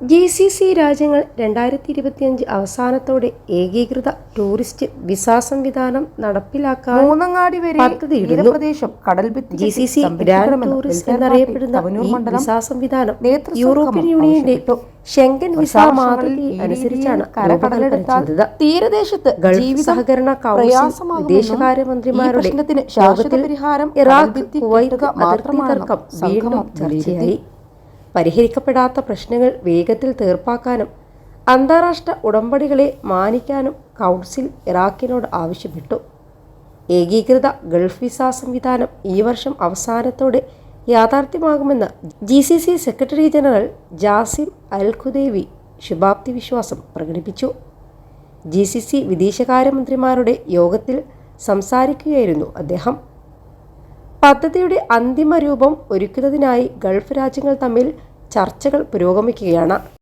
G C C രാജ്യങ്ങൾ രണ്ടായിരത്തി ഇരുപത്തിയഞ്ച് അവസാനത്തോടെ ഏകീകൃത ടൂറിസ്റ്റ് വിസ സംവിധാനം നടപ്പിലാക്കാൻ മൂന്നങ്ങാടി വരെ പദ്ധതിയിടുന്നു. തീരപ്രദേശം കടൽ G C C grand tourist എന്നറിയപ്പെടുന്ന വിസ സംവിധാനം യൂറോപ്യൻ യൂണിയന്റെ ഷെങ്കൻ വിസ മാതൃകയെ അനുസരിച്ചാണ് കരകടലെടുത്തത് തീരദേശത്ത് ഗൾഫ് സഹകരണ കൗൺസിൽ വിദേശകാര്യമന്ത്രിമാരുടെ യോഗത്തിൽ പരിഹാരം ഇറാഖ് കുവൈത്ത് അതിർത്തി തർക്കം വീണ്ടും ചർച്ചയായി. പരിഹരിക്കപ്പെടാത്ത പ്രശ്നങ്ങൾ വേഗത്തിൽ തീർപ്പാക്കാനും അന്താരാഷ്ട്ര ഉടമ്പടികളെ മാനിക്കാനും കൗൺസിൽ ഇറാഖിനോട് ആവശ്യപ്പെട്ടു. ഏകീകൃത ഗൾഫ് വിസ സംവിധാനം ഈ വർഷം അവസാനത്തോടെ യാഥാർത്ഥ്യമാകുമെന്ന് G C C secretary general Jasim Al Khudevi ശുഭാപ്തി വിശ്വാസം പ്രകടിപ്പിച്ചു. ജി സി സി വിദേശകാര്യമന്ത്രിമാരുടെ യോഗത്തിൽ സംസാരിക്കുകയായിരുന്നു അദ്ദേഹം. പദ്ധതിയുടെ അന്തിമ രൂപം ഒരുക്കുന്നതിനായി ഗൾഫ് രാജ്യങ്ങൾ തമ്മിൽ ചർച്ചകൾ പുരോഗമിക്കുകയാണ്.